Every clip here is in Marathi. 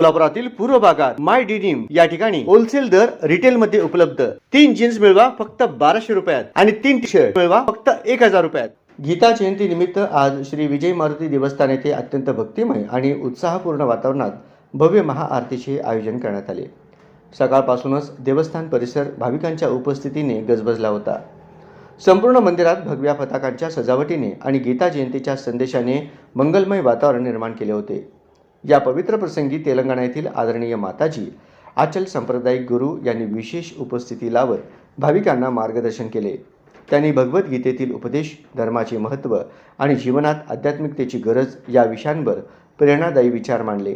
कोल्हापुरातील पूर्व भागात माय डिनिम या ठिकाणी होलसेल दर रिटेल मध्ये उपलब्ध. तीन जीन्स मिळवा फक्त बाराशे रुपयात आणि तीन टी शर्ट मिळवा फक्त एक हजार रुपयात. गीता जयंती निमित्त आज श्री विजय मारुती देवस्थान येथे अत्यंत भक्तिमय आणि उत्साहपूर्ण वातावरणात भव्य महाआरतीचे आयोजन करण्यात आले. सकाळपासूनच देवस्थान परिसर भाविकांच्या उपस्थितीने गजबजला होता. संपूर्ण मंदिरात भगव्या पताकांच्या सजावटीने आणि गीता जयंतीच्या संदेशाने मंगलमय वातावरण निर्माण केले होते. या पवित्र प्रसंगी तेलंगणा येथील आदरणीय माताजी आचल सांप्रदायिक गुरु यांनी विशेष उपस्थिती लावत भाविकांना मार्गदर्शन केले. त्यांनी भगवद्गीतेतील उपदेश धर्माचे महत्त्व आणि जीवनात आध्यात्मिकतेची गरज या विषयांवर प्रेरणादायी विचार मांडले.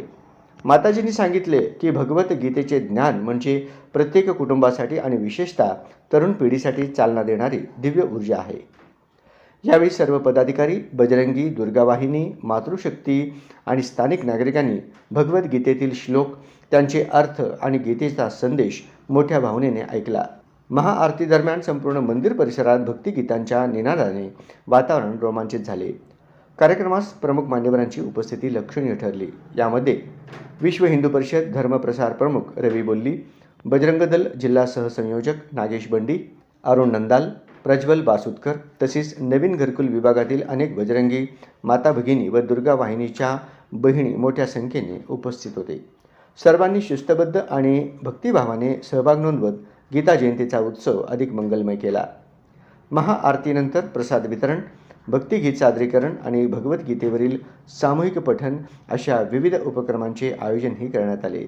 माताजींनी सांगितले की भगवद्गीतेचे ज्ञान म्हणजे प्रत्येक कुटुंबासाठी आणि विशेषतः तरुण पिढीसाठी चालना देणारी दिव्य ऊर्जा आहे. यावेळी सर्व पदाधिकारी बजरंगी दुर्गावाहिनी मातृशक्ती आणि स्थानिक नागरिकांनी भगवद्गीतेतील श्लोक त्यांचे अर्थ आणि गीतेचा संदेश मोठ्या भावनेने ऐकला. महाआरती दरम्यान संपूर्ण मंदिर परिसरात भक्तिगीतांच्या निनादाने वातावरण रोमांचित झाले. कार्यक्रमास प्रमुख मान्यवरांची उपस्थिती लक्षणीय ठरली. यामध्ये विश्व हिंदू परिषद धर्मप्रसार प्रमुख रवी बोल्ली बजरंग दल जिल्हा सहसंयोजक नागेश बंडी अरुण नंदाल प्रज्वल बासुतकर तसेच नवीन घरकुल विभागातील अनेक बजरंगी माता भगिनी व दुर्गा वाहिनीच्या बहिणी मोठ्या संख्येने उपस्थित होते. सर्वांनी शिस्तबद्ध आणि भक्तिभावाने सहभाग नोंदवत गीता जयंतीचा उत्सव अधिक मंगलमय केला. महाआरतीनंतर प्रसाद वितरण भक्तिगीत सादरीकरण आणि भगवद्गीतेवरील सामूहिक पठण अशा विविध उपक्रमांचे आयोजनही करण्यात आले.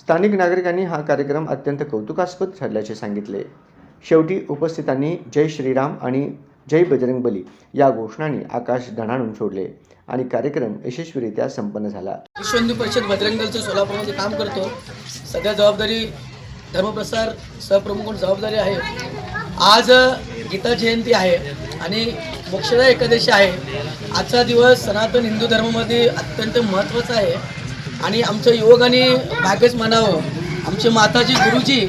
स्थानिक नागरिकांनी हा कार्यक्रम अत्यंत कौतुकास्पद ठरल्याचे सांगितले. शेवटी उपस्थितांनी जय श्रीराम आणि जय बजरंगबली या घोषणांनी आकाश दणाणून सोडले आणि कार्यक्रम यशस्वीरित्या संपन्न झाला. विश्व हिंदू परिषद बजरंग दलचं सोलापूरमध्ये काम करतो. सध्या जबाबदारी धर्मप्रसार सहप्रमुख म्हणून जबाबदारी आहे. आज गीता जयंती आहे आणि मोक्षदा एकादशी आहे. आजचा दिवस सनातन हिंदू धर्मामध्ये अत्यंत महत्त्वाचा आहे. आणि आमचं योग आणि भाग्यच म्हणावं आमचे माताजी गुरुजी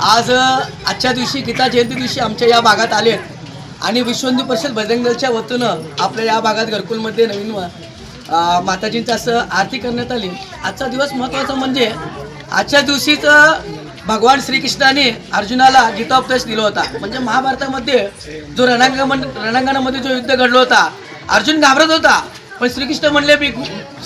आज आजच्या दिवशी गीता जयंती दिवशी आमच्या या भागात आले आणि विश्वहिंदू परिषद बजरंग दलच्या वतीनं आपल्या या भागात घरकुलमध्ये नवीन माताजींचं असं आरती करण्यात आली. आजचा दिवस महत्त्वाचा म्हणजे आजच्या दिवशीच भगवान श्रीकृष्णाने अर्जुनाला गीताोपदेश दिला होता. म्हणजे महाभारतामध्ये जो रणांगण रणांगणामध्ये जो युद्ध घडलो होता अर्जुन घाबरत होता. पण श्रीकृष्ण म्हणले मी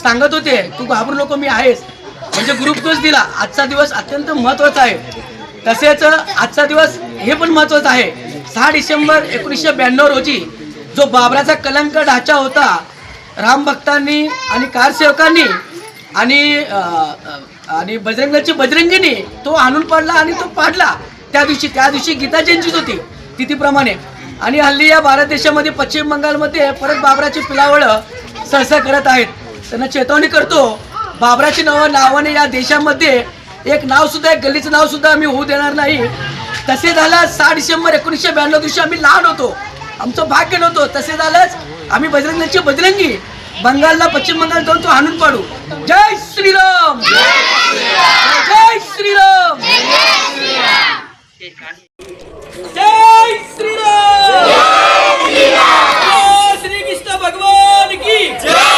सांगत होते तू घाबरू नको मी आहेस म्हणजे गुरुपदेश दिला. आजचा दिवस अत्यंत महत्त्वाचा आहे. तसेच आजचा दिवस हे पण महत्त्वाचं आहे. सहा डिसेंबर एकोणीसशे ब्याण्णव रोजी जो बाबराचा कलंक ढाचा होता राम भक्तांनी आणि कारसेवकांनी आणि आणि बजरंगाची बजरंगीने तो आणून पडला आणि तो पाडला. त्या दिवशी त्या दिवशी गीता जयंतीच होती तिथीप्रमाणे. आणि हल्ली या भारत देशामध्ये पश्चिम बंगालमध्ये परत बाबराची पिलावळं सहसा करत आहेत. त्यांना चेतावणी करतो बाबराची नावं नावाने या देशामध्ये एक नाव सुद्धा एक गल्लीचं नाव सुद्धा आम्ही होऊ देणार नाही. तसे झालं सहा डिसेंबर एकोणीसशे ब्याण्णव दिवशी आम्ही लहान होतो. आमचं भाग्य नव्हतं. तसे झालंच आम्ही बजरंगाची बजरंगी बंगालला पश्चिम बंगाल जाऊन तो हाणून पाडू. जय श्रीराम! जय श्रीराम! जय श्रीराम! जय श्री कृष्ण भगवान की जय!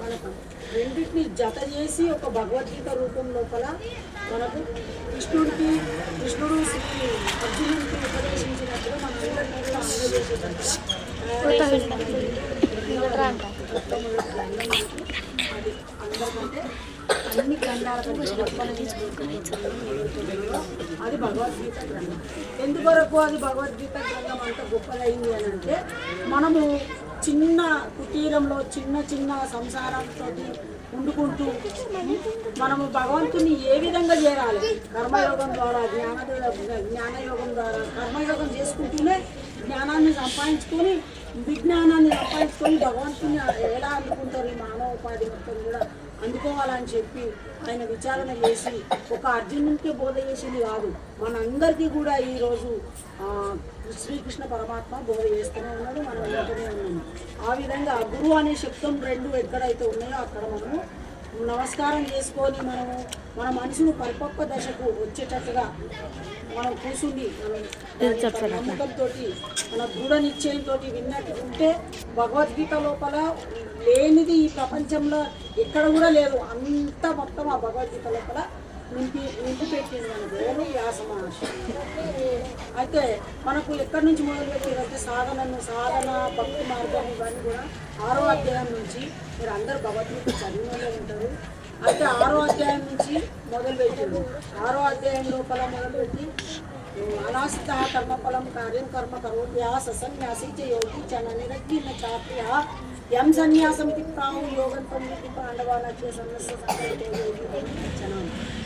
మనకు. రెండింటిని జత చేసి ఒక భగవద్గీత రూపం లోపల మనకు కృష్ణుడికి కృష్ణుడు శ్రీ అర్జునుడికి ఉపదేశించినప్పుడు మన అందరికంటే అన్ని అది భగవద్గీత గ్రంథం. ఎందువరకు అది భగవద్గీత గ్రంథం అంత గొప్పదైంది అని అంటే మనము చిన్న కుటీరంలో చిన్న చిన్న సంసారంతో వండుకుంటూ మనము భగవంతుని ఏ విధంగా చేరాలి? కర్మయోగం ద్వారా జ్ఞాన జ్ఞానయోగం ద్వారా కర్మయోగం చేసుకుంటూనే జ్ఞానాన్ని సంపాదించుకొని విజ్ఞాన సంపాదించుకొని భగవంతుని ఎలా అందుకుంటారు? ఈ మానవోపాధి మొత్తం కూడా అందుకోవాలని చెప్పి ఆయన విచారణ చేసి ఒక అర్జునుడికి బోధ చేసింది కాదు. మనందరికీ కూడా ఈరోజు శ్రీకృష్ణ పరమాత్మ బోధ చేస్తూనే ఉన్నాడు మనం వింటూనే ఉన్నాము. ఆ విధంగా గురువు అనే శబ్దం రెండు ఎక్కడైతే ఉన్నాయో అక్కడ మనము నమస్కారం చేసుకొని మనము మన మనసును పరిపక్వ దశకు వచ్చేటట్టుగా మనం కూర్చుండి మనం నమ్మకంతో మన దృఢ నిశ్చయంతో విన్నట్టు ఉంటే భగవద్గీత లోపల లేనిది ఈ ప్రపంచంలో ఎక్కడ కూడా లేదు. అంతా మొత్తం ఆ భగవద్గీత లోపల నింపి నింపి పెట్టింది మన దేవుడు వ్యాస మహర్షి అయితే మనకు ఎక్కడి నుంచి మొదలుపెట్టారంటే సాధనను సాధన భక్తి మార్గం ఇవన్నీ కూడా ఆరో అధ్యాయం నుంచి మీరు అందరు భగవద్గీత చదివినలో ఉంటారు. అయితే ఆరో అధ్యాయం నుంచి మొదలుపెట్టారు ఆరో అధ్యాయం లోపల మొదలుపెట్టి అనాస్థ కర్మఫలం కార్యం కర్మ కరోతి ఆ సన్యాసి యోగి చన నిరగ్గిన చాప్య ఎం సన్యాసం తిప్పావు యోగం తొమ్మిది పాండవాలకే సమస్య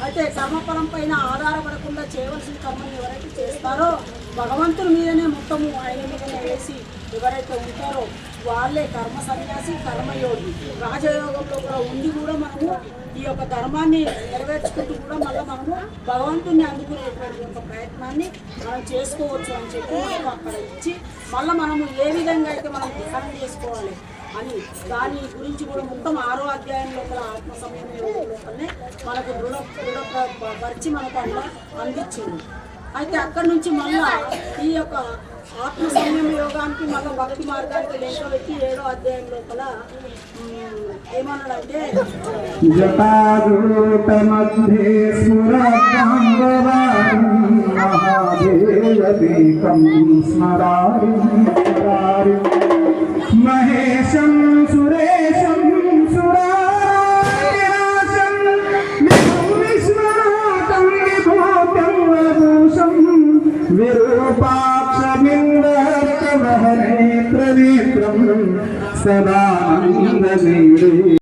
అయితే కర్మఫలం పైన ఆధారపడకుండా చేయవలసిన కర్మను ఎవరైతే చేస్తారో భగవంతుని మీదనే మొత్తము ఆయన మీదనే వేసి ఎవరైతే ఉంటారో వాళ్ళే కర్మ సన్యాసి కర్మయోగి. రాజయోగంలో కూడా ఉండి కూడా మనము ఈ యొక్క ధర్మాన్ని నెరవేర్చుకుంటూ కూడా మళ్ళీ మనము భగవంతుని అందుకునేటువంటి యొక్క ప్రయత్నాన్ని మనం చేసుకోవచ్చు అని చెప్పి మనం అక్కడ ఇచ్చి మళ్ళీ మనము ఏ విధంగా అయితే మనం ధ్యానం చేసుకోవాలి అని దాని గురించి కూడా మొత్తం ఆరో అధ్యాయం లోపల ఆత్మ సమయం లోపలనే మనకు దృఢ దృఢ పరిచి మనకు అలా అందించింది. అయితే అక్కడి నుంచి మళ్ళా ఈ యొక్క ఆత్మ సంయమ యోగానికి మళ్ళీ భక్తి మార్గానికి లెక్క వచ్చి ఏడో అధ్యాయం లోపల ఏమన్నాడంటే జటారూట మధ్యే సురభాంగవాదేయదీకం స్మరారి స్మరారి మహేశం సురేశం సురారాశం విష్ణునాథం విభూతం విరూపా സദാനന്ദനീടേ